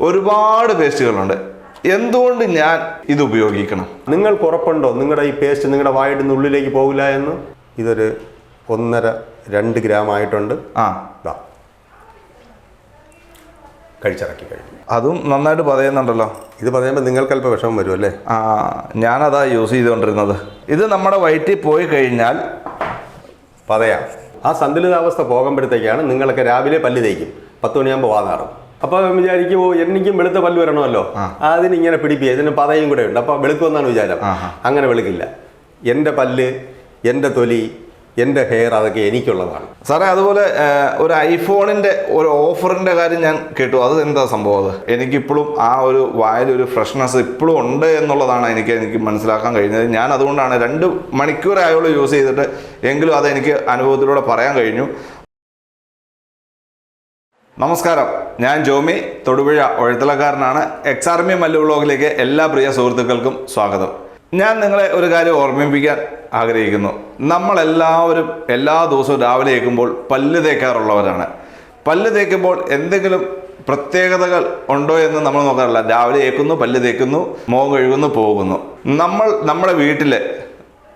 ഒരുപാട് പേസ്റ്റുകളുണ്ട്. എന്തുകൊണ്ട് ഞാൻ ഇത് ഉപയോഗിക്കണം? നിങ്ങൾ ഉറപ്പുണ്ടോ? നിങ്ങളുടെ ഈ പേസ്റ്റ് നിങ്ങളുടെ വായുടെ ഉള്ളിലേക്ക് പോകില്ല എന്ന്? ഇതൊരു ഒന്നര രണ്ട് ഗ്രാം ആയിട്ടുണ്ട്. ആ. ദാ. കഴിച്ചിറക്കി കഴിഞ്ഞു. അതും നന്നായിട്ട് പതയുന്നുണ്ടല്ലോ. ഇത് പറയുമ്പോൾ നിങ്ങൾക്ക് അല്പം വിഷമം വരും അല്ലേ? ആ ഞാനതാ യൂസ് ചെയ്തുകൊണ്ടിരുന്നത് ഇത് നമ്മുടെ വയറ്റിൽ പോയി കഴിഞ്ഞാൽ പതയാം. ആ സന്തുലിതാവസ്ഥ പോകുമ്പോഴത്തേക്കാണ് നിങ്ങളൊക്കെ രാവിലെ പല്ല് തേക്കും. പത്ത് മണിയാകുമ്പോൾ വാതാറും അപ്പോൾ വിചാരിക്കുമോ എനിക്കും വെളുത്ത പല്ല് വരണമല്ലോ. അതിന് ഇങ്ങനെ പിടിപ്പിക്കുക ഇതിന് പതയും കൂടെ ഉണ്ട്. അപ്പോൾ വെളുക്കുമെന്നാണ് വിചാരം. അങ്ങനെ വെളുക്കില്ല. എന്റെ പല്ല് എന്റെ തൊലി എന്റെ ഹെയർ അതൊക്കെ എനിക്കുള്ളതാണ്. സാറേ അതുപോലെ ഒരു ഐഫോണിന്റെ ഒരു ഓഫറിന്റെ കാര്യം ഞാൻ കേട്ടു. അത് എന്താ സംഭവം അത്? എനിക്കിപ്പോഴും ആ ഒരു വായിലൊരു ഫ്രഷ്നെസ് ഇപ്പോഴും ഉണ്ട് എന്നുള്ളതാണ് എനിക്ക് എനിക്ക് മനസ്സിലാക്കാൻ കഴിഞ്ഞത്. ഞാൻ അതുകൊണ്ടാണ് രണ്ട് മണിക്കൂറായോളം യൂസ് ചെയ്തിട്ട് എങ്കിലും അത് എനിക്ക് അനുഭവത്തിലൂടെ പറയാൻ കഴിഞ്ഞു. നമസ്കാരം. ഞാൻ ജോമി തൊടുപുഴ ഒഴുത്തലക്കാരനാണ് എക്സ് ആർമി മല്ലു വ്ളോഗിലേക്ക് എല്ലാ പ്രിയ സുഹൃത്തുക്കൾക്കും സ്വാഗതം. ഞാൻ നിങ്ങളെ ഒരു കാര്യം ഓർമ്മിപ്പിക്കാൻ ആഗ്രഹിക്കുന്നു. നമ്മളെല്ലാവരും എല്ലാ ദിവസവും രാവിലെ ഏൽക്കുമ്പോൾ പല്ല് തേക്കാറുള്ളവരാണ്. പല്ല് തേക്കുമ്പോൾ എന്തെങ്കിലും പ്രത്യേകതകൾ ഉണ്ടോ എന്ന് നമ്മൾ നോക്കാറില്ല. രാവിലെ ഏൽക്കുന്നു പല്ല് തേക്കുന്നു മുഖം കഴുകുന്നു പോകുന്നു. നമ്മൾ നമ്മുടെ വീട്ടിലെ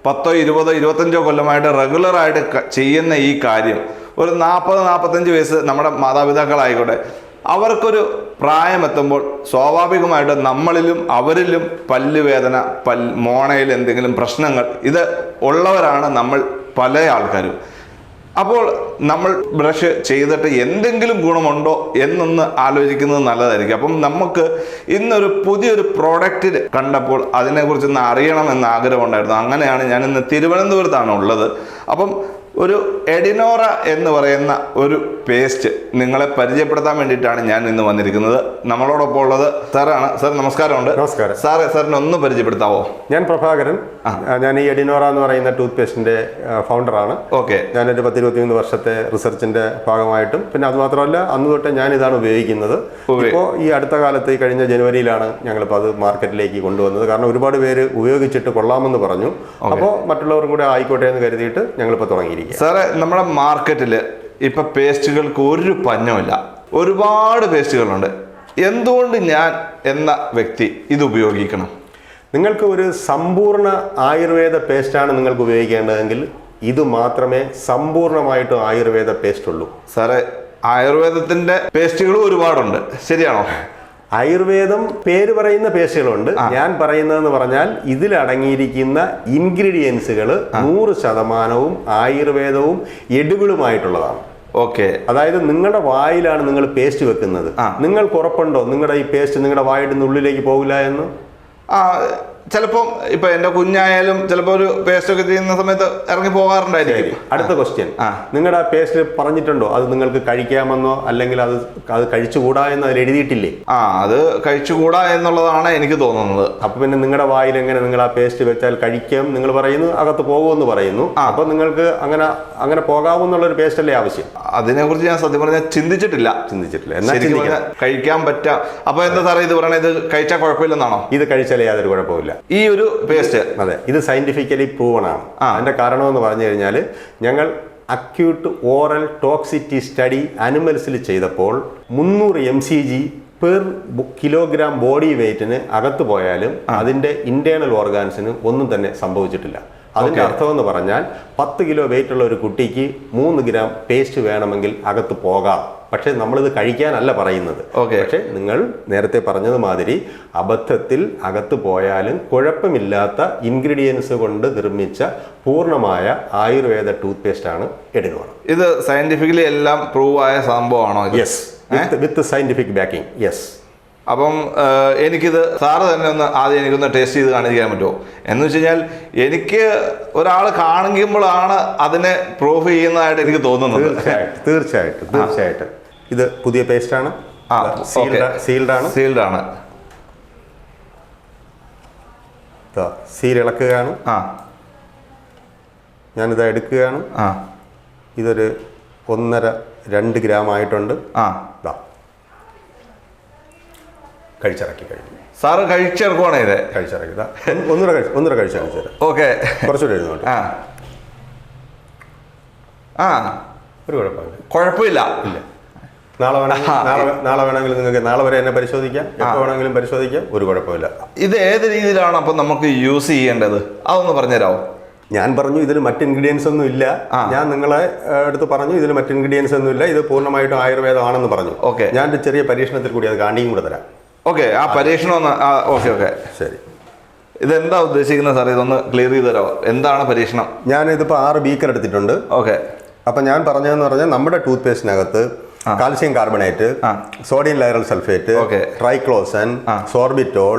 പത്തോ ഇരുപതോ ഇരുപത്തഞ്ചോ കൊല്ലമായിട്ട് റെഗുലറായിട്ട് ചെയ്യുന്ന ഈ കാര്യം ഒരു നാൽപ്പത് നാൽപ്പത്തഞ്ച് വയസ്സ് നമ്മുടെ മാതാപിതാക്കളായിക്കോട്ടെ. അവർക്കൊരു പ്രായമെത്തുമ്പോൾ സ്വാഭാവികമായിട്ട് നമ്മളിലും അവരിലും പല്ലുവേദന പൽ മോണയിൽ എന്തെങ്കിലും പ്രശ്നങ്ങൾ ഇത് ഉള്ളവരാണ് നമ്മൾ പല ആൾക്കാരും. അപ്പോൾ നമ്മൾ ബ്രഷ് ചെയ്തിട്ട് എന്തെങ്കിലും ഗുണമുണ്ടോ എന്നൊന്ന് ആലോചിക്കുന്നത് നല്ലതായിരിക്കും. അപ്പം നമുക്ക് ഇന്നൊരു പുതിയൊരു പ്രോഡക്റ്റ് കണ്ടപ്പോൾ അതിനെക്കുറിച്ച് അതിനെക്കുറിച്ചൊന്ന് അറിയണമെന്ന് ആഗ്രഹമുണ്ടായിരുന്നു. അങ്ങനെയാണ് ഞാൻ ഇന്ന് തിരുവനന്തപുരത്താണ് ഉള്ളത്. അപ്പം ഒരു എഡിനോറ എന്ന് പറയുന്ന ഒരു പേസ്റ്റ് നിങ്ങളെ പരിചയപ്പെടുത്താൻ വേണ്ടിയിട്ടാണ് ഞാൻ ഇന്ന് വന്നിരിക്കുന്നത്. നമ്മളോടൊപ്പം ഉള്ളത് സാറാണ്. സാർ നമസ്കാരമുണ്ട്. നമസ്കാരം. സാറ് സാറിനെ ഒന്ന് പരിചയപ്പെടുത്താവോ? ഞാൻ പ്രഭാകരൻ. ഞാൻ ഈ എഡിനോറ എന്ന് പറയുന്ന ടൂത്ത് പേസ്റ്റിന്റെ ഫൗണ്ടറാണ്. ഓക്കെ. ഞാനൊരു പത്തിരുപത്തിമൂന്ന് വർഷത്തെ റിസർച്ചിന്റെ ഭാഗമായിട്ടും പിന്നെ അത് മാത്രമല്ല അന്ന് തൊട്ട് ഞാൻ ഇതാണ് ഉപയോഗിക്കുന്നത്. ഉപയോഗി- ഇപ്പോൾ ഈ അടുത്ത കാലത്ത് ഈ കഴിഞ്ഞ ജനുവരിയിലാണ് ഞങ്ങളിപ്പോൾ അത് മാർക്കറ്റിലേക്ക് കൊണ്ടുവന്നത്. കാരണം ഒരുപാട് പേര് ഉപയോഗിച്ചിട്ട് കൊള്ളാമെന്ന് പറഞ്ഞു. അപ്പോൾ മറ്റുള്ളവർക്കും കൂടെ ആയിക്കോട്ടെ എന്ന് കരുതിയിട്ട് ഞങ്ങളിപ്പോൾ തുടങ്ങിയിരിക്കുക സാറേ നമ്മുടെ മാർക്കറ്റിൽ ഇപ്പൊ പേസ്റ്റുകൾക്ക് ഒരു പഞ്ഞമില്ല ഒരുപാട് പേസ്റ്റുകളുണ്ട്. എന്തുകൊണ്ട് ഞാൻ എന്ന വ്യക്തി ഇത് ഉപയോഗിക്കണം? നിങ്ങൾക്ക് ഒരു സമ്പൂർണ ആയുർവേദ പേസ്റ്റാണ് നിങ്ങൾക്ക് ഉപയോഗിക്കേണ്ടതെങ്കിൽ ഇത് മാത്രമേ സമ്പൂർണമായിട്ടും ആയുർവേദ പേസ്റ്റ് ഉള്ളൂ സാറേ ആയുർവേദത്തിന്റെ പേസ്റ്റുകളും ഒരുപാടുണ്ട്. ശരിയാണോ? ആയുർവേദം പേര് പറയുന്ന പേശികളുണ്ട്. ഞാൻ പറയുന്നതെന്ന് പറഞ്ഞാൽ ഇതിൽ അടങ്ങിയിരിക്കുന്ന ഇൻഗ്രീഡിയൻസുകൾ നൂറ് ശതമാനവും ആയുർവേദവും എടുബിളുമായിട്ടുള്ളതാണ് ഓക്കെ. അതായത് നിങ്ങളുടെ വായിലാണ് നിങ്ങൾ പേസ്റ്റ് വെക്കുന്നത്. നിങ്ങൾക്ക് ഉറപ്പുണ്ടോ? നിങ്ങളുടെ ഈ പേസ്റ്റ് നിങ്ങളുടെ വായുടെ ഉള്ളിലേക്ക് പോകില്ല എന്ന്? ചിലപ്പം ഇപ്പൊ എന്റെ കുഞ്ഞായാലും ചിലപ്പോ ഒരു പേസ്റ്റ് ഒക്കെ ചെയ്യുന്ന സമയത്ത് ഇറങ്ങി പോകാറുണ്ടായിരിക്കും. അടുത്ത ക്വസ്റ്റ്യൻ ആ. നിങ്ങളുടെ ആ പേസ്റ്റ് പറഞ്ഞിട്ടുണ്ടോ? അത് നിങ്ങൾക്ക് കഴിക്കാമെന്നോ അല്ലെങ്കിൽ അത് അത് കഴിച്ചുകൂടാ എന്ന് അതിൽ എഴുതിയിട്ടില്ലേ? ആ അത് കഴിച്ചുകൂടാ എന്നുള്ളതാണ് എനിക്ക് തോന്നുന്നത്. അപ്പൊ പിന്നെ നിങ്ങളുടെ വായിൽ എങ്ങനെ നിങ്ങൾ ആ പേസ്റ്റ് വെച്ചാൽ കഴിക്കാം? നിങ്ങൾ പറയുന്നു അകത്ത് പോകുമെന്ന് പറയുന്നു. അപ്പൊ നിങ്ങൾക്ക് അങ്ങനെ അങ്ങനെ പോകാമെന്നുള്ള ഒരു പേസ്റ്റ് അല്ലേ ആവശ്യം? അതിനെക്കുറിച്ച് ഞാൻ സത്യം പറഞ്ഞാൽ ചിന്തിച്ചിട്ടില്ല. ചിന്തിച്ചിട്ടില്ല. എന്നാ ശരിക്കും കഴിക്കാൻ പറ്റാം. അപ്പൊ എന്താ സാറേ ഇത് പറയണത് ഇത് കഴിച്ചാൽ കുഴപ്പമില്ലെന്നാണോ? ഇത് കഴിച്ചാലേ യാതൊരു കുഴപ്പമില്ല ഈ ഒരു പേസ്റ്റ് അതെ. ഇത് സയന്റിഫിക്കലി പ്രൂവൺ ആണ്. അതിന്റെ കാരണമെന്ന് പറഞ്ഞു കഴിഞ്ഞാൽ ഞങ്ങൾ അക്യൂട്ട് ഓറൽ ടോക്സിറ്റി സ്റ്റഡി അനിമൽസിൽ ചെയ്തപ്പോൾ മുന്നൂറ് M C G per kilogram body വെയിറ്റിന് അകത്ത് പോയാലും അതിന്റെ ഇന്റേണൽ ഓർഗാൻസിന് ഒന്നും തന്നെ സംഭവിച്ചിട്ടില്ല. അതിന്റെ അർത്ഥം എന്ന് പറഞ്ഞാൽ പത്ത് കിലോ വെയിറ്റ് ഉള്ള ഒരു കുട്ടിക്ക് മൂന്ന് ഗ്രാം പേസ്റ്റ് വേണമെങ്കിൽ അകത്ത് പോകാം. പക്ഷെ നമ്മളിത് കഴിക്കാനല്ല പറയുന്നത്. ഓക്കെ. പക്ഷെ നിങ്ങൾ നേരത്തെ പറഞ്ഞത് മാതിരി അബദ്ധത്തിൽ അകത്ത് പോയാലും കുഴപ്പമില്ലാത്ത ഇൻഗ്രീഡിയൻസ് കൊണ്ട് നിർമ്മിച്ച പൂർണമായ ആയുർവേദ ടൂത്ത് പേസ്റ്റ് ആണ് എടുക്കുന്നത് ഇത് സയന്റിഫിക്കലി എല്ലാം പ്രൂവ് ആയ സംഭവമാണോ? Yes with scientific backing yes അപ്പം എനിക്കിത് സാറ് തന്നെ ഒന്ന് ആദ്യം എനിക്കൊന്ന് ടേസ്റ്റ് ചെയ്ത് കാണിക്കാൻ പറ്റുമോ? എന്ന് വെച്ച് കഴിഞ്ഞാൽ എനിക്ക് ഒരാൾ കാണിക്കുമ്പോഴാണ് അതിനെ പ്രൂഫ് ചെയ്യുന്നതായിട്ട് എനിക്ക് തോന്നുന്നത്. തീർച്ചയായിട്ടും. തീർച്ചയായിട്ടും. തീർച്ചയായിട്ടും. ഇത് പുതിയ പേസ്റ്റ് ആണ് ആ, സീൽഡ് സീൽഡ് ആണ്. സീൽഡ് ആണ്. സീൽ ഇളക്കുകയാണ്. ആ. ഞാനിത് എടുക്കുകയാണ്. ആ. ഇതൊരു ഒന്നര രണ്ട് ഗ്രാം ആയിട്ടുണ്ട്. ആ. ഇതാ കഴിച്ചിറക്കി കഴിഞ്ഞു. സാറ് കഴിച്ചെടുക്കുവാണേ ഇത്? കഴിച്ചിറക്കി. ഒന്നര ഒന്നര കഴിച്ചു ഓക്കെ. കുറച്ചുകൂടെ എഴുതുന്നുണ്ട് ആ. ആ. ഒരു കുഴപ്പമില്ല. കുഴപ്പമില്ല. ഇല്ല. നാളെ വേണമെങ്കിൽ നാളെ വേണമെങ്കിൽ നിങ്ങൾക്ക് നാളെ വരെ എന്നെ പരിശോധിക്കാം. എപ്പോൾ വേണമെങ്കിലും പരിശോധിക്കാം. ഒരു കുഴപ്പമില്ല. ഇത് ഏത് രീതിയിലാണ് അപ്പം നമുക്ക് യൂസ് ചെയ്യേണ്ടത്? അതൊന്ന് പറഞ്ഞുതരാമോ ഞാൻ പറഞ്ഞു ഇതിൽ മറ്റ് ഇൻഗ്രീഡിയൻസ് ഒന്നും ഇല്ല. ഞാൻ നിങ്ങളെ അടുത്ത് പറഞ്ഞു ഇതിൽ മറ്റ് ഇൻഗ്രീഡിയൻസ് ഒന്നും ഇല്ല. ഇത് പൂർണമായിട്ടും ആയുർവേദമാണെന്ന് പറഞ്ഞു. ഓക്കെ. ഞാൻ ഒരു ചെറിയ പരീക്ഷണത്തിൽ കൂടി അത് കാണിയും കൂടെ തരാം. ഓക്കെ ആ പരീക്ഷണം ഒന്ന് ഓക്കെ ഓക്കെ. ശരി. ഇതെന്താ ഉദ്ദേശിക്കുന്നത് സാർ ഇതൊന്ന് ക്ലിയർ ചെയ്ത് തരാമോ എന്താണ് പരീക്ഷണം? ഞാൻ ഇതിപ്പോൾ ആറ് ബീക്കർ എടുത്തിട്ടുണ്ട്. ഓക്കെ. അപ്പം ഞാൻ പറഞ്ഞതെന്ന് പറഞ്ഞാൽ നമ്മുടെ tooth പേസ്റ്റിനകത്ത് calcium carbonate sodium lauryl sulphate. Triclosan sorbitol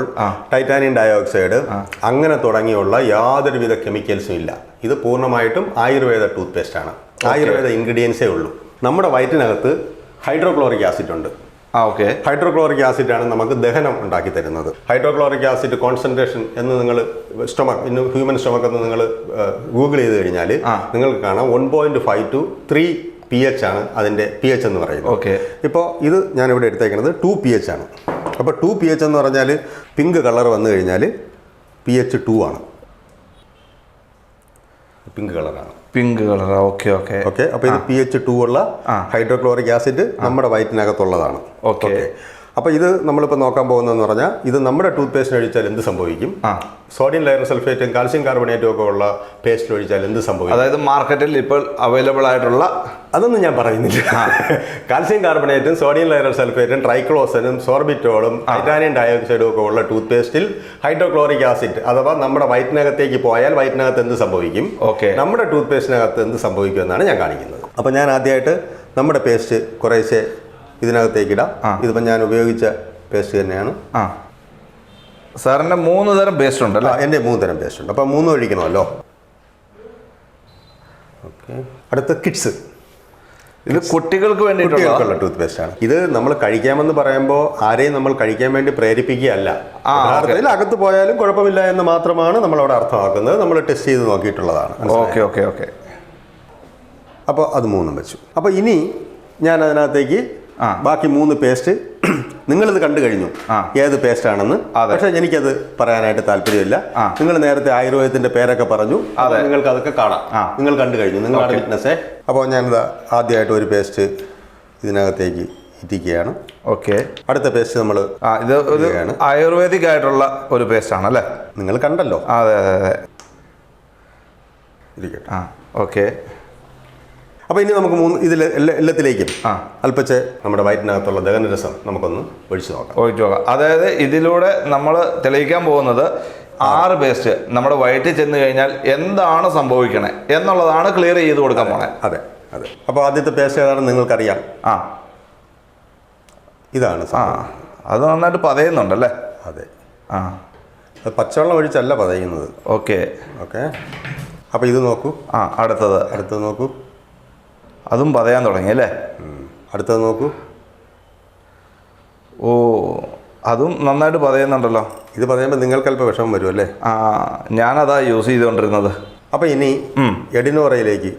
titanium dioxide അങ്ങനെ തുടങ്ങിയുള്ള യാതൊരുവിധ കെമിക്കൽസും ഇല്ല. ഇത് പൂർണമായിട്ടും ആയുർവേദ ടൂത്ത് പേസ്റ്റ് ആണ് ആയുർവേദ ഇൻഗ്രീഡിയൻസേ ഉള്ളൂ. നമ്മുടെ വയറ്റിനകത്ത് ഹൈഡ്രോക്ലോറിക് ആസിഡ് ഉണ്ട്. ആ ഓക്കെ. ഹൈഡ്രോക്ലോറിക് ആസിഡ് ആണ് നമുക്ക് ദഹനം ഉണ്ടാക്കി തരുന്നത്. ഹൈഡ്രോക്ലോറിക് ആസിഡ് കോൺസെൻട്രേഷൻ എന്ന് നിങ്ങൾ സ്റ്റൊമക് ഇന്ന് ഹ്യൂമൻ സ്റ്റൊമക് എന്ന് നിങ്ങൾ ഗൂഗിൾ ചെയ്ത് കഴിഞ്ഞാൽ നിങ്ങൾക്ക് കാണാം. One point five two three P H ആണ് അതിന്റെ പി എച്ച് എന്ന് പറയുന്നത്. ഓക്കെ ഇപ്പോൾ ഇത് ഞാനിവിടെ എടുത്തേക്കുന്നത് ടു പി എച്ച് ആണ്. അപ്പോൾ ടു പി എച്ച് എന്ന് പറഞ്ഞാൽ പിങ്ക് കളർ വന്നു കഴിഞ്ഞാൽ പി എച്ച് ടു ആണ്. പിങ്ക് കളറാണ് pink colour okay okay okay അപ്പോൾ ഇത് പി എച്ച് ടു ഉള്ള ഹൈഡ്രോക്ലോറിക് ആസിഡ് നമ്മുടെ വയറ്റിനകത്തുള്ളതാണ്. ഓക്കെ അപ്പോൾ ഇത് നമ്മളിപ്പോൾ നോക്കാൻ പോകുന്നതെന്ന് പറഞ്ഞാൽ ഇത് നമ്മുടെ ടൂത്ത് പേസ്റ്റിന് ഒഴിച്ചാൽ എന്ത് സംഭവിക്കും? സോഡിയം ലയർ സൾഫേറ്റും കാൽസ്യം കാർബണേറ്റും ഒക്കെ ഉള്ള പേസ്റ്റിൽ ഒഴിച്ചാൽ എന്ത് സംഭവിക്കും? അതായത് മാർക്കറ്റിൽ ഇപ്പോൾ അവൈലബിൾ ആയിട്ടുള്ള അതൊന്നും ഞാൻ പറയുന്നില്ല. കാൽസ്യം കാർബണേറ്റും സോഡിയം ലയർ സൾഫേറ്റും ട്രൈക്ലോസനും സോർബിറ്റോളും ടൈറ്റാനിയം ഡയോക്സൈഡും ഒക്കെ ഉള്ള ടൂത്ത് പേസ്റ്റിൽ ഹൈഡ്രോക്ലോറിക് ആസിഡ് അഥവാ നമ്മുടെ വയറ്റിനകത്തേക്ക് പോയാൽ വയറ്റിനകത്ത് എന്ത് സംഭവിക്കും? ഓക്കെ. നമ്മുടെ ടൂത്ത് പേസ്റ്റിനകത്ത് എന്ത് സംഭവിക്കും എന്നാണ് ഞാൻ കാണിക്കുന്നത്. അപ്പോൾ ഞാൻ ആദ്യമായിട്ട് നമ്മുടെ പേസ്റ്റ് കുറേശ്ശെ ഇതിനകത്തേക്ക് ഇടാം ഇതിപ്പോൾ ഞാൻ ഉപയോഗിച്ച പേസ്റ്റ് തന്നെയാണ്. ആ. സാറിന്റെ മൂന്ന് തരം പേസ്റ്റ് ഉണ്ടല്ലോ അല്ല? എന്റെ മൂന്ന് തരം പേസ്റ്റ് ഉണ്ട്. അപ്പോൾ മൂന്ന് ഒഴിക്കണമല്ലോ. ഓക്കെ. അടുത്ത കിഡ്സ് ഇത് കുട്ടികൾക്ക് വേണ്ടിയിട്ടുള്ള കുട്ടികൾക്കുള്ള ടൂത്ത് പേസ്റ്റ് ആണ്. ഇത് നമ്മൾ കഴിക്കാമെന്ന് പറയുമ്പോൾ ആരെയും നമ്മൾ കഴിക്കാൻ വേണ്ടി പ്രേരിപ്പിക്കുകയല്ല. യഥാർത്ഥത്തിൽ അകത്ത് പോയാലും കുഴപ്പമില്ല എന്ന് മാത്രമാണ് നമ്മൾ അവിടെ അർത്ഥമാക്കുന്നത്. നമ്മൾ ടെസ്റ്റ് ചെയ്ത് നോക്കിയിട്ടുള്ളതാണ്. Okay okay okay. അപ്പോൾ അത് മൂന്നും വെച്ചു. അപ്പോൾ ഇനി ഞാൻ അതിനകത്തേക്ക്. ബാക്കി മൂന്ന് പേസ്റ്റ് നിങ്ങളിത് കണ്ടു കഴിഞ്ഞു. ഏത് പേസ്റ്റ് ആണെന്ന് പക്ഷെ എനിക്കത് പറയാനായിട്ട് താല്പര്യമില്ല. നിങ്ങൾ നേരത്തെ ആയുർവേദത്തിന്റെ പേരൊക്കെ പറഞ്ഞു. അതെ. നിങ്ങൾക്ക് അതൊക്കെ കാണാം. നിങ്ങൾ കണ്ടു കഴിഞ്ഞു. നിങ്ങളുടെ വിറ്റ്നസ്സേ. അപ്പോൾ ഞാനിത് ആദ്യമായിട്ട് ഒരു പേസ്റ്റ് ഇതിനകത്തേക്ക് ഇരിക്കുകയാണ് ഓക്കെ. അടുത്ത പേസ്റ്റ് നമ്മൾ ഇത് ഒരു. ആയുർവേദിക് ആയിട്ടുള്ള ഒരു പേസ്റ്റ് ആണ് അല്ലേ? നിങ്ങൾ കണ്ടല്ലോ. അതെ അതെ അതെ. ഇരിക്കട്ടെ. ആ ഓക്കെ. അപ്പോൾ ഇനി നമുക്ക് മൂന്ന് ഇതിൽ എല്ലാ എല്ലാത്തിലേക്കും ആ. അല്പച്ച് നമ്മുടെ വയറ്റിനകത്തുള്ള ദഹനരസം നമുക്കൊന്ന് ഒഴിച്ചു നോക്കാം. ഒഴിച്ചു നോക്കാം. അതായത് ഇതിലൂടെ നമ്മൾ തെളിയിക്കാൻ പോകുന്നത് ആറ് പേസ്റ്റ് നമ്മുടെ വയറ്റിൽ ചെന്ന് കഴിഞ്ഞാൽ എന്താണ് സംഭവിക്കണേ എന്നുള്ളതാണ് ക്ലിയർ ചെയ്ത് കൊടുക്കാൻ പോണേ. അതെ അതെ. അപ്പോൾ ആദ്യത്തെ പേസ്റ്റ് ഏതാണെന്ന് നിങ്ങൾക്കറിയാം? ആ. ഇതാണ് ആ അത് നന്നായിട്ട് പതയുന്നുണ്ടല്ലേ? അതെ. ആ. അത് പച്ചവെള്ളം ഒഴിച്ചല്ല പതയുന്നത്. ഓക്കെ. ഓക്കെ. അപ്പോൾ ഇത് നോക്കൂ. ആ അടുത്തത്. അടുത്തത് നോക്കൂ. അതും പറയാൻ തുടങ്ങി അല്ലേ. അടുത്തത് നോക്കൂ. ഓ അതും നന്നായിട്ട് പതയുന്നുണ്ടല്ലോ ഇത് പറയുമ്പോൾ നിങ്ങൾക്ക് അല്പം വിഷമം വരും അല്ലേ? ആ ഞാനതാ യൂസ് ചെയ്തുകൊണ്ടിരുന്നത്. അപ്പോൾ ഇനി. എഡിനോറയിലേക്ക്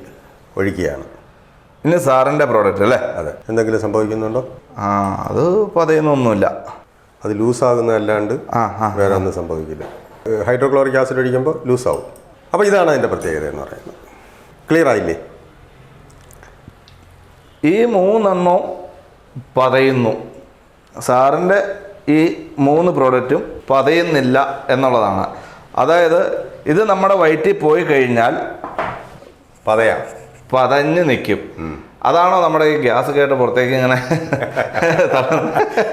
ഒഴിക്കുകയാണ്. ഇനി സാറിന്റെ പ്രോഡക്റ്റ് അല്ലേ? അതെ. എന്തെങ്കിലും സംഭവിക്കുന്നുണ്ടോ? ആ അത് പതയുന്നൊന്നുമില്ല അത് ലൂസാകുന്നതല്ലാണ്ട് ആ ആ വേറെ ഒന്നും സംഭവിക്കില്ല. ഹൈഡ്രോക്ലോറിക് ആസിഡ് ഒഴിക്കുമ്പോൾ ലൂസാവും. അപ്പോൾ ഇതാണ് അതിന്റെ പ്രത്യേകത എന്ന് പറയുന്നത്. ക്ലിയർ ആയില്ലേ? ഈ മൂന്നെണ്ണവും പതയുന്നു. സാറിന്റെ ഈ മൂന്ന് പ്രോഡക്റ്റും പതയുന്നില്ല എന്നുള്ളതാണ്. അതായത് ഇത് നമ്മുടെ വയറ്റിൽ പോയി കഴിഞ്ഞാൽ പതയാം. പതഞ്ഞ് നിൽക്കും. അതാണോ നമ്മുടെ ഈ ഗ്യാസ് കേട്ട് പുറത്തേക്ക് ഇങ്ങനെ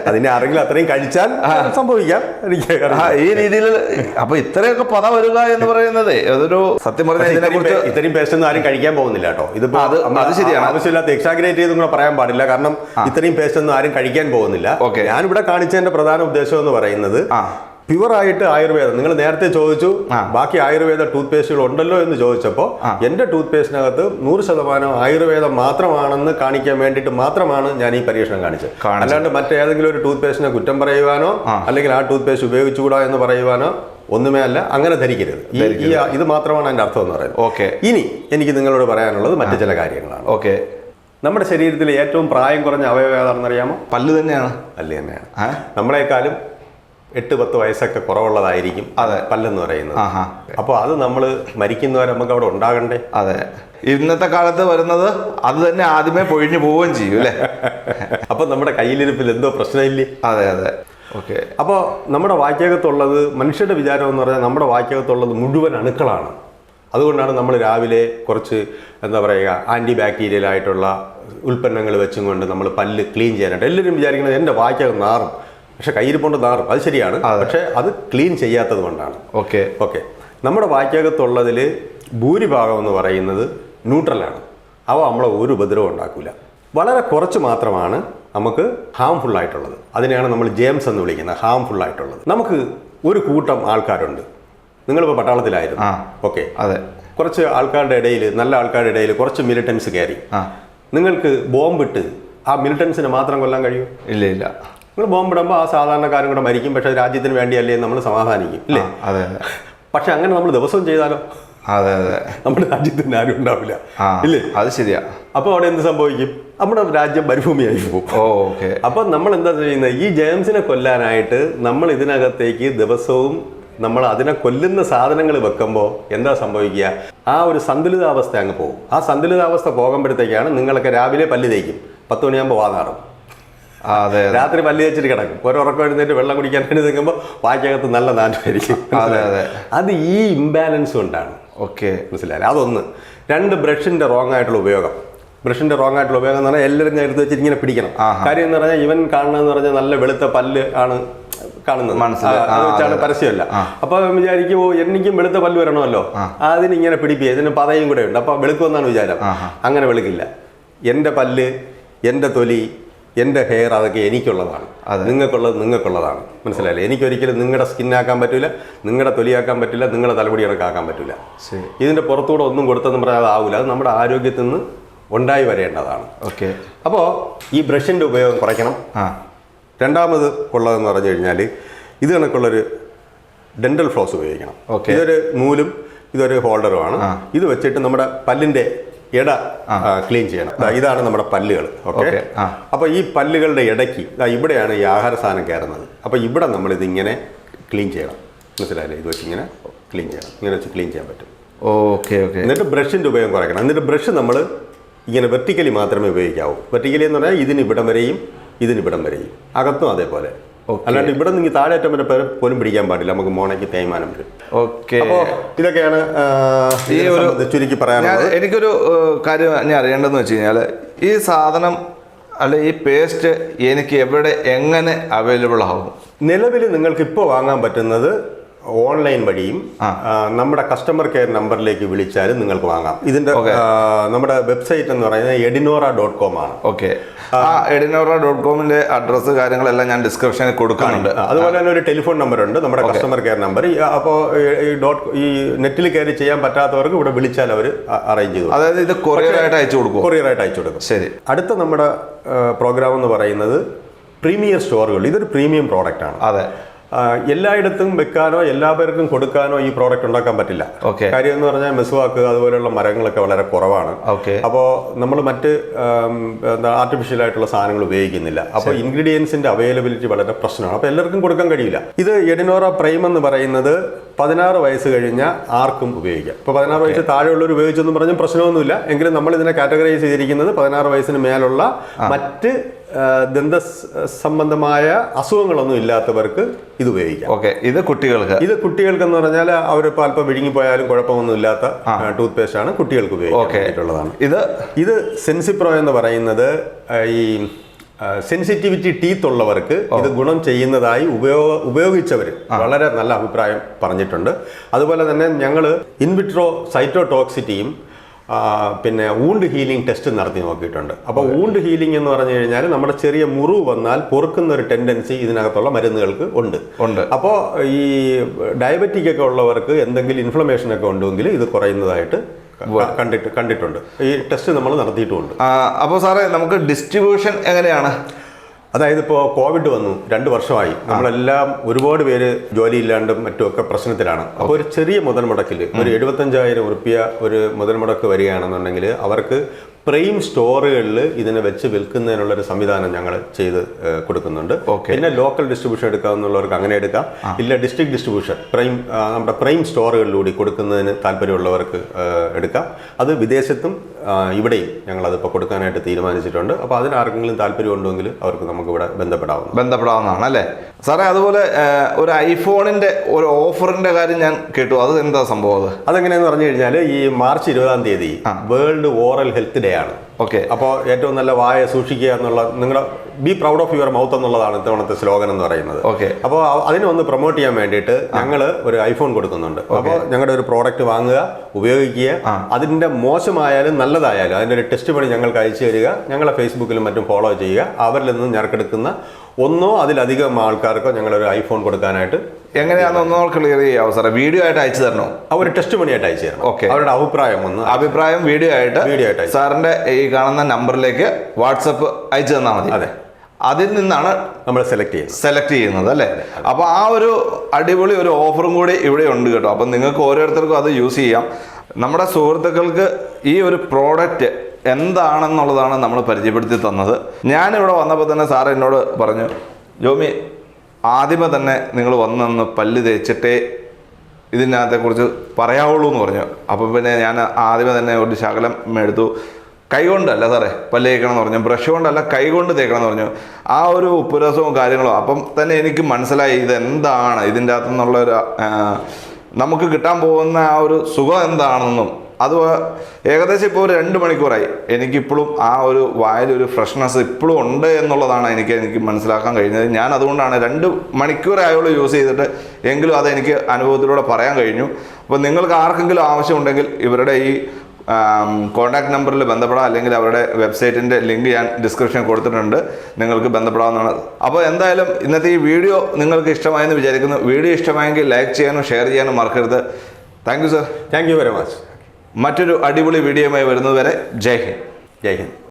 അതിനെ ആരെങ്കിലും അത്രയും കഴിച്ചാൽ സംഭവിക്കാം. എനിക്ക്. ഈ രീതിയിൽ അപ്പൊ ഇത്രയൊക്കെ പദം വരിക എന്ന് പറയുന്നത് അതൊരു സത്യം പറഞ്ഞാൽ ഇതിനെ ഇത്രയും കുറിച്ച് ഇത്രയും പേസ്റ്റ് ഒന്നും ആരും കഴിക്കാൻ പോകുന്നില്ല കേട്ടോ. ഇതിപ്പോ അത് അത് ശരിയാണ്. ആവശ്യമില്ലാത്ത എക്സാഗ്രേറ്റ് ചെയ്തും കൂടെ പറയാൻ പാടില്ല. കാരണം ഇത്രയും പേസ്റ്റ് ഒന്നും ആരും കഴിക്കാൻ പോകുന്നില്ല. ഞാൻ ഞാനിവിടെ കാണിച്ചതിന്റെ പ്രധാന ഉദ്ദേശം എന്ന് പറയുന്നത് ആയിട്ട് ആയുർവേദം. നിങ്ങൾ നേരത്തെ ചോദിച്ചു ബാക്കി ആയുർവേദ ടൂത്ത് പേസ്റ്റുകൾ ഉണ്ടല്ലോ എന്ന് ചോദിച്ചപ്പോൾ എന്റെ ടൂത്ത് പേസ്റ്റിനകത്ത് നൂറ് ശതമാനം ആയുർവേദം മാത്രമാണെന്ന് കാണിക്കാൻ വേണ്ടിയിട്ട് മാത്രമാണ് ഞാൻ ഈ പരീക്ഷണം കാണിച്ചത്. അല്ലാണ്ട് മറ്റേതെങ്കിലും ഒരു ടൂത്ത് പേസ്റ്റിനെ കുറ്റം പറയുവാനോ അല്ലെങ്കിൽ ആ ടൂത്ത് പേസ്റ്റ് ഉപയോഗിച്ചുകൂടാ എന്ന് പറയുവാനോ ഒന്നുമേ അല്ല അങ്ങനെ ധരിക്കരുത്. ഈ- ഇത് മാത്രമാണ് എന്റെ അർത്ഥം എന്ന് പറയുന്നത്. ഓക്കെ. ഇനി എനിക്ക് നിങ്ങളോട് പറയാനുള്ളത് മറ്റു ചില കാര്യങ്ങളാണ്. ഓക്കെ. നമ്മുടെ ശരീരത്തിലെ ഏറ്റവും പ്രായം കുറഞ്ഞ അവയവം ഏതാണെന്ന് അറിയാമോ പല്ല് തന്നെയാണ്. പല്ല് തന്നെയാണ്? നമ്മളെക്കാളും എട്ട് പത്ത് വയസ്സൊക്കെ കുറവുള്ളതായിരിക്കും അതെ. പല്ലെന്ന് പറയുന്നത്. അപ്പൊ അപ്പോൾ അത് നമ്മൾ മരിക്കുന്നവരെ നമുക്ക് അവിടെ ഉണ്ടാകണ്ടേ? അതെ. ഇന്നത്തെ കാലത്ത് വരുന്നത് അത് തന്നെ ആദ്യമേ പൊഴിഞ്ഞു പോവുകയും ചെയ്യും അല്ലേ? അപ്പോൾ നമ്മുടെ കയ്യിലിരിപ്പിൽ എന്തോ പ്രശ്നമില്ലേ? അതെ അതെ. ഓക്കെ. അപ്പോൾ നമ്മുടെ വാക്യകത്തുള്ളത് മനുഷ്യരുടെ വിചാരം എന്ന് പറഞ്ഞാൽ നമ്മുടെ വാക്യകത്തുള്ളത് മുഴുവൻ അണുക്കളാണ്. അതുകൊണ്ടാണ് നമ്മൾ രാവിലെ കുറച്ച് എന്താ പറയുക ആന്റി ബാക്ടീരിയൽ ആയിട്ടുള്ള ഉൽപ്പന്നങ്ങൾ വെച്ചും കൊണ്ട് നമ്മൾ പല്ല് ക്ലീൻ ചെയ്യാനായിട്ട് എല്ലാവരും വിചാരിക്കുന്നത് എന്റെ വാക്യകം നാറും. പക്ഷെ കയ്യിരിപ്പുണ്ട് നാറും. അത് ശരിയാണ്. പക്ഷെ അത് ക്ലീൻ ചെയ്യാത്തത് കൊണ്ടാണ്. ഓക്കെ. ഓക്കെ. നമ്മുടെ വാക്യകത്തുള്ളതിൽ ഭൂരിഭാഗം എന്ന് പറയുന്നത് ന്യൂട്രലാണ് അവ നമ്മളെ ഒരു ഉപദ്രവം ഉണ്ടാക്കില്ല വളരെ കുറച്ച് മാത്രമാണ് നമുക്ക് ഹാംഫുൾ ആയിട്ടുള്ളത്. അതിനെയാണ് നമ്മൾ ജെയിംസ് എന്ന് വിളിക്കുന്നത്. ഹാംഫുൾ ആയിട്ടുള്ളത്. നമുക്ക് ഒരു കൂട്ടം ആൾക്കാരുണ്ട്. നിങ്ങളിപ്പോൾ പട്ടാളത്തിലായിരുന്നു. ഓക്കെ. അതെ. കുറച്ച് ആൾക്കാരുടെ ഇടയിൽ നല്ല ആൾക്കാരുടെ ഇടയിൽ കുറച്ച് മിലിറ്റൻസ് കയറി. നിങ്ങൾക്ക് ബോംബിട്ട് ആ മിലിറ്റൻസിനെ മാത്രം കൊല്ലാൻ കഴിയും? ഇല്ല ഇല്ല. നിങ്ങൾ ബോംബിടുമ്പോൾ ആ സാധാരണക്കാരും കൂടെ മരിക്കും പക്ഷെ രാജ്യത്തിന് വേണ്ടിയല്ലേ നമ്മൾ സമാധാനിക്കും അല്ലേ? അതെ പക്ഷെ അങ്ങനെ നമ്മൾ ദിവസവും ചെയ്താലോ? അതെ അതെ. നമ്മുടെ രാജ്യത്തിന് ആരും ഉണ്ടാവില്ല ഇല്ലേ? അത് ശരിയാ. അപ്പോൾ അവിടെ എന്ത് സംഭവിക്കും? നമ്മുടെ രാജ്യം മരുഭൂമിയായി പോകും. ഓക്കെ. അപ്പൊ നമ്മൾ എന്താ ചെയ്യുന്നത്? ഈ ജെയിംസിനെ കൊല്ലാനായിട്ട് നമ്മൾ ഇതിനകത്തേക്ക് ദിവസവും നമ്മൾ അതിനെ കൊല്ലുന്ന സാധനങ്ങൾ വെക്കുമ്പോൾ എന്താ സംഭവിക്കുക? ആ ഒരു സന്തുലിതാവസ്ഥ അങ്ങ് പോകും. ആ സന്തുലിതാവസ്ഥ പോകുമ്പോഴത്തേക്കാണ് നിങ്ങളൊക്കെ രാവിലെ പല്ല് തേക്കും. പത്ത് മണിയാകുമ്പോൾ വാതാറും. അതെ രാത്രി പല്ല് തേച്ചിട്ട് കിടക്കും. ഒരു ഉറക്കം എഴുന്നേറ്റ് വെള്ളം കുടിക്കാൻ വേണ്ടി നിൽക്കുമ്പോൾ വാക്കകത്ത് നല്ല നാറ്റമായിരിക്കും അതെ, അതെ. അത് ഈ ഇംബാലൻസ് കൊണ്ടാണ്. ഓക്കെ. മനസ്സിലായില്ലേ? അതൊന്ന്. രണ്ട് ബ്രഷിന്റെ റോങ് ആയിട്ടുള്ള ഉപയോഗം. ബ്രഷിന്റെ റോങ് ആയിട്ടുള്ള ഉപയോഗം എന്ന് പറഞ്ഞാൽ എല്ലാവരും എടുത്ത് വെച്ചിട്ട് ഇങ്ങനെ പിടിക്കണം. കാര്യം എന്ന് പറഞ്ഞാൽ ഇവൻ കാണുന്നതെന്ന് പറഞ്ഞാൽ നല്ല വെളുത്ത പല്ല് ആണ് കാണുന്നത്. മനസ്സിലാണ്. പരസ്യമല്ല. അപ്പൊ വിചാരിക്കും എനിക്കും വെളുത്ത പല്ല് വരണമല്ലോ. അതിന് ഇങ്ങനെ പിടിപ്പിക്കുക ഇതിന് പതയും കൂടെ ഉണ്ട്. അപ്പൊ വെളുക്കുമെന്നാണ് വിചാരം. അങ്ങനെ വെളുക്കില്ല. എന്റെ പല്ല് എന്റെ തൊലി എന്റെ ഹെയർ അതൊക്കെ എനിക്കുള്ളതാണ്. അത്. നിങ്ങൾക്കുള്ളത് നിങ്ങൾക്കുള്ളതാണ്. മനസ്സിലായില്ലേ? എനിക്കൊരിക്കലും നിങ്ങളുടെ സ്കിന്നാക്കാൻ പറ്റില്ല നിങ്ങളുടെ തൊലിയാക്കാൻ പറ്റില്ല നിങ്ങളുടെ തലമുടി കണക്കാക്കാൻ പറ്റില്ല ഇതിന്റെ പുറത്തൂടെ ഒന്നും കൊടുത്തെന്ന് പറഞ്ഞാൽ അതാവില്ല അത് നമ്മുടെ ആരോഗ്യത്തിൽ നിന്ന് ഉണ്ടായി വരേണ്ടതാണ്. ഓക്കെ. അപ്പോൾ ഈ ബ്രഷിന്റെ ഉപയോഗം കുറയ്ക്കണം. ആ. രണ്ടാമത് ഉള്ളതെന്ന് പറഞ്ഞു കഴിഞ്ഞാൽ ഇത് കണക്കുള്ളൊരു ഡെന്റൽ ഫ്ലോസ് ഉപയോഗിക്കണം. ഓക്കെ. ഇതൊരു നൂലും ഇതൊരു ഹോൾഡറുമാണ് ഇത് വെച്ചിട്ട് നമ്മുടെ പല്ലിന്റെ ഇട ക്ലീൻ ചെയ്യണം. ഇതാണ് നമ്മുടെ പല്ലുകൾ ഓക്കെ. അപ്പോൾ ഈ പല്ലുകളുടെ ഇടയ്ക്ക് ഇവിടെയാണ് ഈ ആഹാര സാധനം കയറുന്നത്. അപ്പോൾ ഇവിടെ നമ്മൾ ഇതിങ്ങനെ ക്ലീൻ ചെയ്യണം. മനസ്സിലായില്ലേ? ഇത് വെച്ച് ഇങ്ങനെ ക്ലീൻ ചെയ്യണം. ഇങ്ങനെ വെച്ച് ക്ലീൻ ചെയ്യാൻ പറ്റും. Okay okay. എന്നിട്ട് ബ്രഷിന്റെ ഉപയോഗം കുറയ്ക്കണം. എന്നിട്ട് ബ്രഷ് നമ്മൾ ഇങ്ങനെ വെർട്ടിക്കലി മാത്രമേ ഉപയോഗിക്കാവൂ. വെർട്ടിക്കലി എന്ന് പറഞ്ഞാൽ ഇതിന് ഇവിടം വരെയും ഇതിന് ഇവിടം വരെയും. അകത്തും അതേപോലെ. അല്ലാണ്ട് ഇവിടെ നിങ്ങൾ താഴെ വരെ പേര് പോലും പിടിക്കാൻ പാടില്ല. നമുക്ക് മോണയ്ക്ക് തേയ്മാനം വരും. ഓക്കെ ഇതൊക്കെയാണ് ഈ ഒരു- ചുരുക്കി പറയാനുള്ളത്. എനിക്കൊരു കാര്യം ഞാൻ അറിയേണ്ടതെന്ന് വെച്ച് കഴിഞ്ഞാൽ ഈ സാധനം അല്ലെ ഈ പേസ്റ്റ് എനിക്ക് എവിടെ എങ്ങനെ അവൈലബിൾ ആകും നിലവിൽ നിങ്ങൾക്ക് ഇപ്പോൾ വാങ്ങാൻ പറ്റുന്നത് ഓൺലൈൻ വഴിയും നമ്മുടെ കസ്റ്റമർ കെയർ നമ്പറിലേക്ക് വിളിച്ചാലും നിങ്ങൾക്ക് വാങ്ങാം. ഇതിന്റെ നമ്മുടെ വെബ്സൈറ്റ് എന്ന് പറയുന്നത് എഡിനോറ ഡോട്ട് കോം ആണ്. ഓക്കെ. ആ എഡിനോറ ഡോട്ട് കോമിന്റെ അഡ്രസ്സ് കാര്യങ്ങളെല്ലാം ഞാൻ ഡിസ്ക്രിപ്ഷനിൽ കൊടുക്കുന്നുണ്ട്. അതുപോലെ തന്നെ ഒരു ടെലിഫോൺ നമ്പർ ഉണ്ട് നമ്മുടെ കസ്റ്റമർ കെയർ നമ്പർ അപ്പോൾ ഈ ഡോട്ട് ഈ നെറ്റിൽ കയറി ചെയ്യാൻ പറ്റാത്തവർക്ക് ഇവിടെ വിളിച്ചാൽ അവർ അറേഞ്ച് ചെയ്തു അതായത് ഇത് കൊറിയർ ആയിട്ട് അയച്ചു കൊടുക്കും കൊറിയർ ആയിട്ട് അയച്ചു കൊടുക്കും. ശരി. അടുത്ത നമ്മുടെ പ്രോഗ്രാം എന്ന് പറയുന്നത് പ്രീമിയർ സ്റ്റോറുകൾ ഇതൊരു പ്രീമിയം പ്രോഡക്റ്റ് ആണ്. അതെ. എല്ലായിടത്തും വെക്കാനോ എല്ലാവർക്കും കൊടുക്കാനോ ഈ പ്രോഡക്റ്റ് ഉണ്ടാക്കാൻ പറ്റില്ല. കാര്യം എന്ന് പറഞ്ഞാൽ മെസ്വാക്ക് അതുപോലെയുള്ള മരങ്ങളൊക്കെ വളരെ കുറവാണ്. ഓക്കെ അപ്പോൾ നമ്മൾ മറ്റ് എന്താ ആർട്ടിഫിഷ്യൽ ആയിട്ടുള്ള സാധനങ്ങൾ ഉപയോഗിക്കുന്നില്ല. അപ്പോൾ ഇൻഗ്രീഡിയൻസിന്റെ അവൈലബിലിറ്റി വളരെ പ്രശ്നമാണ്. അപ്പോൾ എല്ലാവർക്കും കൊടുക്കാൻ കഴിയില്ല. ഇത് എഡിനോറ പ്രൈം എന്ന് പറയുന്നത് പതിനാറ് വയസ്സ് കഴിഞ്ഞ ആർക്കും ഉപയോഗിക്കാം. ഇപ്പോൾ പതിനാറ് വയസ്സ് താഴെയുള്ളവർ ഉപയോഗിച്ചെന്ന് പറഞ്ഞും പ്രശ്നമൊന്നുമില്ല. എങ്കിലും നമ്മൾ ഇതിനെ കാറ്റഗറൈസ് ചെയ്തിരിക്കുന്നത് പതിനാറ് വയസ്സിന് മേലുള്ള മറ്റ് ദന്ത സംബന്ധമായ അസുഖങ്ങളൊന്നും ഇല്ലാത്തവർക്ക് ഇത് ഉപയോഗിക്കാം. ഓക്കെ ഇത് കുട്ടികൾക്ക്. ഇത് കുട്ടികൾക്ക് എന്ന് പറഞ്ഞാൽ അവർ ഇപ്പോൾ അല്പം വിഴുങ്ങിപ്പോയാലും കുഴപ്പമൊന്നും ഇല്ലാത്ത ടൂത്ത് പേസ്റ്റ് ആണ് കുട്ടികൾക്ക് ഓക്കെ. ഇത്? ഇത് സെൻസിപ്രോ എന്ന് പറയുന്നത് ഈ സെൻസിറ്റിവിറ്റി ടീത്ത് ഉള്ളവർക്ക് ഇത് ഗുണം ചെയ്യുന്നതായി ഉപയോഗ ഉപയോഗിച്ചവർ വളരെ നല്ല അഭിപ്രായം പറഞ്ഞിട്ടുണ്ട്. അതുപോലെ തന്നെ ഞങ്ങൾ ഇൻവിട്രോ സൈറ്റോടോക്സിറ്റിയും പിന്നെ വൂണ്ട് ഹീലിംഗ് ടെസ്റ്റ് നടത്തി നോക്കിയിട്ടുണ്ട്. അപ്പോൾ വൂണ്ട് ഹീലിംഗ് എന്ന് പറഞ്ഞു കഴിഞ്ഞാൽ നമ്മുടെ ചെറിയ മുറിവ് വന്നാൽ പൊറുക്കുന്ന ഒരു ടെൻഡൻസി ഇതിനകത്തുള്ള മരുന്നുകൾക്ക് ഉണ്ട്. ഉണ്ട്. അപ്പോൾ ഈ ഡയബറ്റിക് ഒക്കെ ഉള്ളവർക്ക് എന്തെങ്കിലും ഇൻഫ്ലമേഷൻ ഒക്കെ ഉണ്ടെങ്കിൽ ഇത് കുറയുന്നതായിട്ട് കണ്ടിട്ട് കണ്ടിട്ടുണ്ട്. ഈ ടെസ്റ്റ് നമ്മൾ നടത്തിയിട്ടുമുണ്ട്. അപ്പോൾ സാറേ നമുക്ക് ഡിസ്ട്രിബ്യൂഷൻ എങ്ങനെയാണ്? അതായത് ഇപ്പോൾ കോവിഡ് വന്നു രണ്ട് വർഷമായി. നമ്മളെല്ലാം ഒരുപാട് പേര് ജോലിയില്ലാണ്ടും മറ്റുമൊക്കെ പ്രശ്നത്തിലാണ്. അപ്പോൾ ഒരു ചെറിയ മുതൽ മുടക്കിൽ ഒരു എഴുപത്തഞ്ചായിരം ഉറുപ്പ്യ ഒരു മുതൽ മുടക്ക് വരികയാണെന്നുണ്ടെങ്കിൽ അവർക്ക് പ്രൈം സ്റ്റോറുകളിൽ ഇതിനെ വെച്ച് വിൽക്കുന്നതിനുള്ള ഒരു സംവിധാനം ഞങ്ങൾ ചെയ്ത് കൊടുക്കുന്നുണ്ട്. പിന്നെ ലോക്കൽ ഡിസ്ട്രിബ്യൂഷൻ എടുക്കാവുന്നവർക്ക് അങ്ങനെ എടുക്കാം. ഇല്ല ഡിസ്ട്രിക്ട് ഡിസ്ട്രിബ്യൂഷൻ പ്രൈം നമ്മുടെ പ്രൈം സ്റ്റോറുകളിലൂടെ കൊടുക്കുന്നതിന് താല്പര്യമുള്ളവർക്ക് എടുക്കാം. അത് വിദേശത്തും ഇവിടെയും ഞങ്ങൾ അതിപ്പോൾ കൊടുക്കാനായിട്ട് തീരുമാനിച്ചിട്ടുണ്ട്. അപ്പോൾ അതിന് ആർക്കെങ്കിലും താല്പര്യമുണ്ടെങ്കിൽ അവർക്ക് നമുക്ക് ഇവിടെ ബന്ധപ്പെടാവുന്ന ബന്ധപ്പെടാവുന്നതാണ് അല്ലേ? സാറേ അതുപോലെ ഒരു ഐഫോണിന്റെ ഒരു ഓഫറിന്റെ കാര്യം ഞാൻ കേട്ടു. അത് എന്താ സംഭവം അത്? അതെങ്ങനെയാന്ന് പറഞ്ഞു കഴിഞ്ഞാൽ ഈ മാർച്ച് ഇരുപതാം തീയതി വേൾഡ് ഓറൽ ഹെൽത്ത് ഡേ ആണ് ഓക്കെ. അപ്പോൾ ഏറ്റവും നല്ല വായ സൂക്ഷിക്കുക എന്നുള്ള നിങ്ങളുടെ be proud of your mouth എന്നുള്ളതാണ് ഇത്തവണത്തെ സ്ലോഗൻ എന്ന് പറയുന്നത്. ഓക്കെ അപ്പോൾ അതിനെ ഒന്ന് പ്രൊമോട്ട് ചെയ്യാൻ വേണ്ടിയിട്ട് ഞങ്ങൾ ഒരു ഐഫോൺ കൊടുക്കുന്നുണ്ട്. അപ്പോൾ ഞങ്ങളുടെ ഒരു പ്രോഡക്റ്റ് വാങ്ങുക ഉപയോഗിക്കുക അതിന്റെ മോശമായാലും നല്ലതായാലും അതിന്റെ ഒരു ടെസ്റ്റ് പണി ഞങ്ങൾക്ക് അയച്ചു തരിക ഞങ്ങളെ ഫേസ്ബുക്കിലും മറ്റും ഫോളോ ചെയ്യുക അവരിൽ നിന്ന് ഞെരക്കെടുക്കുന്ന ഒന്നോ അതിലധികം ആൾക്കാർക്കോ ഞങ്ങളൊരു ഐഫോൺ കൊടുക്കാനായിട്ട് എങ്ങനെയാണെന്ന് ഒന്നുകൂടെ ക്ലിയർ ചെയ്യാവോ സാറേ വീഡിയോ ആയിട്ട് അയച്ചു തരണോ? ഒരു ടെസ്റ്റ് പണിയായിട്ട് അയച്ചു തരണം. ഓക്കെ അവരുടെ അഭിപ്രായം ഒന്ന് അഭിപ്രായം വീഡിയോ ആയിട്ട് വീഡിയോ ആയിട്ട്. സാറിന്റെ ഈ കാണുന്ന നമ്പറിലേക്ക് വാട്സപ്പ് അയച്ചു തന്നാൽ മതി. അതെ. അതിൽ നിന്നാണ് നമ്മൾ സെലക്ട് ചെയ്യുന്നത്. സെലക്ട് ചെയ്യുന്നത് അല്ലേ? അപ്പൊ ആ ഒരു അടിപൊളി ഒരു ഓഫറും കൂടി ഇവിടെ ഉണ്ട് കേട്ടോ. അപ്പം നിങ്ങൾക്ക് ഓരോരുത്തർക്കും അത് യൂസ് ചെയ്യാം. നമ്മുടെ സുഹൃത്തുക്കൾക്ക് ഈ ഒരു പ്രോഡക്റ്റ് എന്താണെന്നുള്ളതാണ് നമ്മൾ പരിചയപ്പെടുത്തി തന്നത്. ഞാനിവിടെ വന്നപ്പോൾ തന്നെ സാർ എന്നോട് പറഞ്ഞു ജോമി ആദ്യമേ തന്നെ നിങ്ങൾ വന്നൊന്ന് പല്ല് തേച്ചിട്ടേ ഇതിനകത്തെക്കുറിച്ച് പറയാവുള്ളൂ എന്ന് പറഞ്ഞു. അപ്പോൾ പിന്നെ ഞാൻ ആദ്യമേ തന്നെ ഒരു ശകലം എടുത്തു. കൈ കൊണ്ടല്ല സാറേ പല്ല് തേക്കണം എന്ന് പറഞ്ഞു. ബ്രഷ് കൊണ്ടല്ല കൈ കൊണ്ട് തേക്കണം എന്ന് പറഞ്ഞു. ആ ഒരു ഉപ്പുരസവും കാര്യങ്ങളും അപ്പം തന്നെ എനിക്ക് മനസ്സിലായി ഇതെന്താണ് ഇതിന്റെ അകത്തു നിന്നുള്ള ഒരു നമുക്ക് കിട്ടാൻ പോകുന്ന ആ ഒരു സുഖം എന്താണെന്നും. അത് ഏകദേശം ഇപ്പോൾ ഒരു രണ്ട് മണിക്കൂറായി. എനിക്കിപ്പോഴും ആ ഒരു വായിലൊരു ഫ്രഷ്നെസ് ഇപ്പോഴും ഉണ്ട് എന്നുള്ളതാണ് എനിക്ക് എനിക്ക് മനസ്സിലാക്കാൻ കഴിഞ്ഞത്. ഞാൻ അതുകൊണ്ടാണ് രണ്ട് മണിക്കൂറായുള്ളൂ യൂസ് ചെയ്തിട്ട് എങ്കിലും അത് എനിക്ക് അനുഭവത്തിലൂടെ പറയാൻ കഴിഞ്ഞു. അപ്പോൾ നിങ്ങൾക്ക് ആർക്കെങ്കിലും ആവശ്യമുണ്ടെങ്കിൽ ഇവരുടെ ഈ കോൺടാക്ട് നമ്പറിൽ ബന്ധപ്പെടാം അല്ലെങ്കിൽ അവരുടെ വെബ്സൈറ്റിന്റെ ലിങ്ക് ഞാൻ ഡിസ്ക്രിപ്ഷൻ കൊടുത്തിട്ടുണ്ട് നിങ്ങൾക്ക് ബന്ധപ്പെടാവുന്നതാണ്. അപ്പോൾ എന്തായാലും ഇന്നത്തെ ഈ വീഡിയോ നിങ്ങൾക്ക് ഇഷ്ടമായെന്ന് വിചാരിക്കുന്നു. വീഡിയോ ഇഷ്ടമായെങ്കിൽ ലൈക്ക് ചെയ്യാനും ഷെയർ ചെയ്യാനും മറക്കരുത്. Thank you sir thank you very much മറ്റൊരു അടിപൊളി വീഡിയോയുമായി വരുന്നതുവരെ ജയ് ഹിന്ദ്. ജയ് ഹിന്ദ്.